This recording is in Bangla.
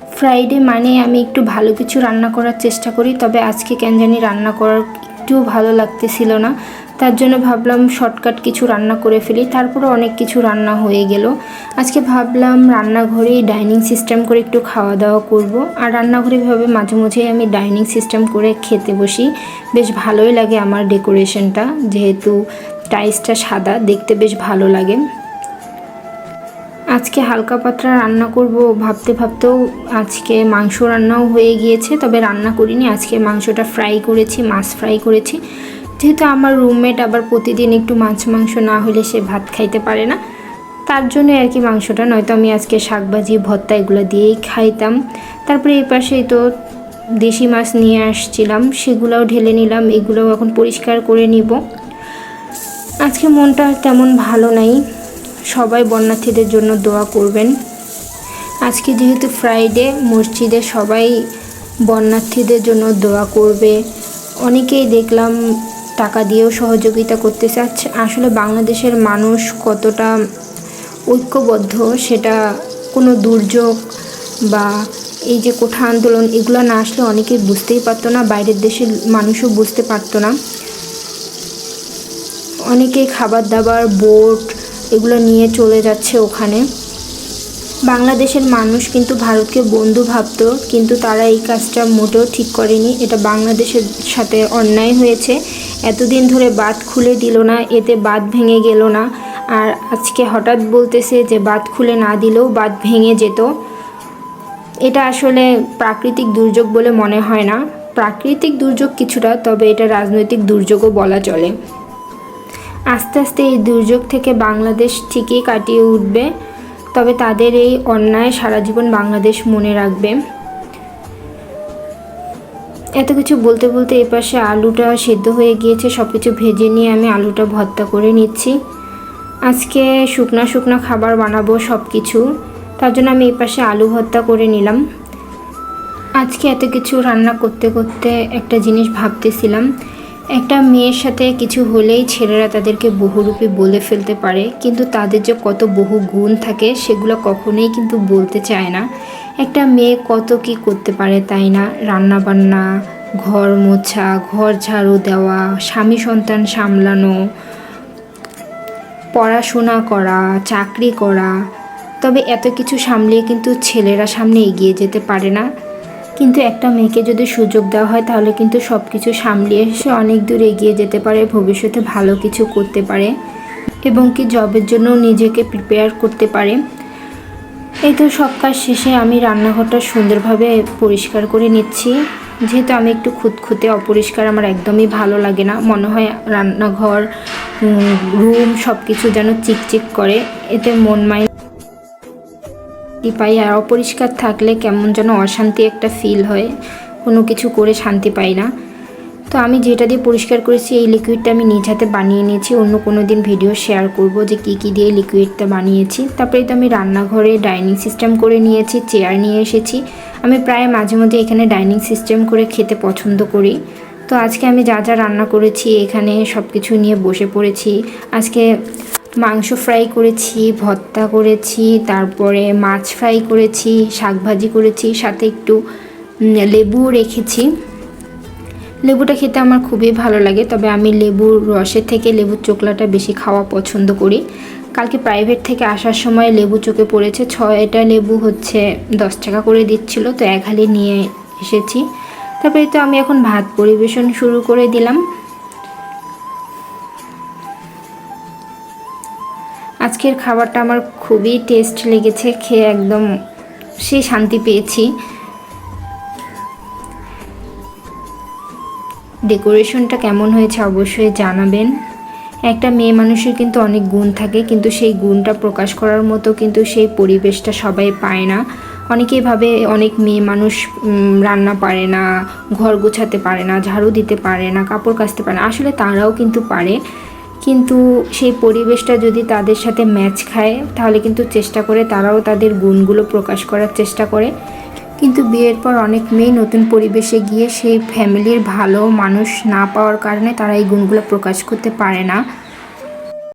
ফ্রাইডে মানে আমি একটু ভালো কিছু রান্না করার চেষ্টা করি, তবে আজকে কেন জানি রান্না করার একটুও ভালো লাগতেছিল না। তার জন্য ভাবলাম শর্টকাট কিছু রান্না করে ফেলি তারপরে অনেক কিছু রান্না হয়ে গেল। আজকে ভাবলাম রান্নাঘরেই ডাইনিং সিস্টেম করে একটু খাওয়া দাওয়া করব, আর রান্নাঘরে ভাবে মাঝে মাঝেই আমি ডাইনিং সিস্টেম করে খেতে বসি। বেশ ভালোই লাগে আমার ডেকোরেশনটা যেহেতু টাইসটা সাদা, দেখতে বেশ ভালো লাগে। আজকে হালকা পাতলা রান্না করব, ভাবতে ভাবতেও আজকে মাংস রান্নাও হয়ে গিয়েছে, তবে রান্না করিনি। আজকে মাংসটা ফ্রাই করেছি, মাছ ফ্রাই করেছি। যেহেতু আমার রুমমেট আবার প্রতিদিন একটু মাছ মাংস না হলে সে ভাত খাইতে পারে না, তার জন্য আর কি মাংসটা, নয়তো আমি আজকে শাকভাজি ভর্তা এগুলো দিয়েই খাইতাম। তারপরে এই পাশেই তো দেশি মাছ নিয়ে আসছিলাম, সেগুলোও ঢেলে নিলাম, এগুলোও এখন পরিষ্কার করে নিব। আজকে মনটা তেমন ভালো নাই। সবাই বন্যার্থীদের জন্য দোয়া করবেন। আজকে যেহেতু ফ্রাইডে মসজিদে সবাই বন্যার্থীদের জন্য দোয়া করবে। অনেকেই দেখলাম টাকা দিয়েও সহযোগিতা করতেছে আচ্ছা, আসলে বাংলাদেশের মানুষ কতটা ঐক্যবদ্ধ সেটা কোনো দুর্যোগ বা এই যে কোঠা আন্দোলন এগুলো না আসলে অনেকেই বুঝতেই পারতো না বাইরের দেশের মানুষও বুঝতে পারতো না। অনেকেই খাবার দাবার বোট এগুলো নিয়ে চলে যাচ্ছে ওখানে। বাংলাদেশের মানুষ কিন্তু ভারতকে বন্ধু ভাবতো, কিন্তু তারা এই কাজটা মোটেও ঠিক করেনি। এটা বাংলাদেশের সাথে অন্যায় হয়েছে। এতদিন ধরে বাঁধ খুলে দিল না, এতে বাঁধ ভেঙে গেল না। আর আজকে হঠাৎ বলতেছে যে বাঁধ খুলে না দিলেও বাঁধ ভেঙে যেত। এটা আসলে প্রাকৃতিক দুর্যোগ বলে মনে হয় না। প্রাকৃতিক দুর্যোগ কিছুটা, তবে এটা রাজনৈতিক দুর্যোগও বলা চলে। আস্তে আস্তে এই দুর্যোগ থেকে বাংলাদেশ ঠিকই কাটিয়ে উঠবে, তবে তাদের এই অন্যায় সারা জীবন বাংলাদেশ মনে রাখবে। এত কিছু বলতে বলতে এপাশে আলুটা সেদ্ধ হয়ে গিয়েছে সব কিছু ভেজে নিয়ে আমি আলুটা ভর্তা করে নিচ্ছি। আজকে শুকনা শুকনা খাবার বানাবো সব কিছু তার জন্য আমি এপাশে আলু ভর্তা করে নিলাম। আজকে এত কিছু রান্না করতে করতে একটা জিনিস ভাবতেছিলাম একটা মেয়ের সাথে কিছু হলেই ছেলেরা তাদেরকে বহুরূপী বলে ফেলতে পারে, কিন্তু তাদের যে কত বহু গুণ থাকে সেগুলো কখনোই কিন্তু বলতে চায় না। একটা মেয়ে কত কি করতে পারে তাই না? রান্না বান্না ঘর মোছা, ঘর ঝাড়ু দেওয়া, স্বামী সন্তান সামলানো, পড়াশোনা করা, চাকরি করা, তবে এত কিছু সামলিয়ে কিন্তু ছেলেরা সামনে এগিয়ে যেতে পারে না। কিন্তু একটা মেয়েকে যদি সুযোগ দেওয়া হয়, তাহলে কিন্তু সব কিছু সামলিয়ে সে অনেক দূর এগিয়ে যেতে পারে, ভবিষ্যতে ভালো কিছু করতে পারে এবং কি জবের জন্য নিজেকে প্রিপেয়ার করতে পারে। এই তো সব কাজ শেষে আমি রান্নাঘরটা সুন্দরভাবে পরিষ্কার করে নিচ্ছি। যেহেতু আমি একটু খুঁতখুঁতে অপরিষ্কার, আমার একদমই ভালো লাগে না। মনে হয় রান্নাঘর রুম সব কিছু যেন চিকচিক করে, এতে মন মাই শান্তি পাই আর অপরিষ্কার থাকলে কেমন যেন অশান্তি একটা ফিল হয়। কোনো কিছু করে শান্তি পাই না। তো আমি যেটা দিয়ে পরিষ্কার করেছি, এই লিকুইডটা আমি নিজ হাতে বানিয়ে নিয়েছি। অন্য কোনো দিন ভিডিও শেয়ার করব যে কী কী দিয়ে লিকুইডটা বানিয়েছি। তারপরে তো আমি রান্নাঘরে ডাইনিং সিস্টেম করে নিয়েছি চেয়ার নিয়ে এসেছি। আমি প্রায় মাঝে মাঝে এখানে ডাইনিং সিস্টেম করে খেতে পছন্দ করি। তো আজকে আমি যা যা রান্না করেছি, এখানে সব কিছু নিয়ে বসে পড়েছি। আজকে মাংস ফ্রাই করেছি, ভর্তা করেছি, তারপরে মাছ ফ্রাই করেছি শাকভাজি করেছি, সাথে একটু লেবু রেখেছি। লেবুটা খেতে আমার খুবই ভালো লাগে, তবে আমি লেবুর রসের থেকে লেবুর চোকলাটা বেশি খাওয়া পছন্দ করি। কালকে প্রাইভেট থেকে আসার সময় লেবু চোখে পড়েছে, ছয়টা লেবু হচ্ছে দশ টাকা করে দিচ্ছিল, তো এক হালি নিয়ে এসেছি। তারপরে তো আমি এখন ভাত পরিবেশন শুরু করে দিলাম। আজকের খাবারটা আমার খুবই টেস্ট লেগেছে, খেয়ে একদম সে শান্তি পেয়েছি। ডেকোরেশনটা কেমন হয়েছে অবশ্যই জানাবেন। একটা মেয়ে মানুষের কিন্তু অনেক গুণ থাকে, কিন্তু সেই গুণটা প্রকাশ করার মতো কিন্তু সেই পরিবেশটা সবাই পায় না। অনেকেই ভাবে অনেক মেয়ে মানুষ রান্না পারে না, ঘর গোছাতে পারে না, ঝাড়ু দিতে পারে না, কাপড় কাচতে পারে না, আসলে তারাও কিন্তু পারে। কিন্তু সেই পরিবেশটা যদি তাদের সাথে ম্যাচ খায়, তাহলে কিন্তু চেষ্টা করে তারাও তাদের গুণগুলো প্রকাশ করার চেষ্টা করে। কিন্তু বিয়ের পর অনেক মেয়ে নতুন পরিবেশে গিয়ে সেই ফ্যামিলির ভালো মানুষ না পাওয়ার কারণে তারা এই গুণগুলো প্রকাশ করতে পারে না।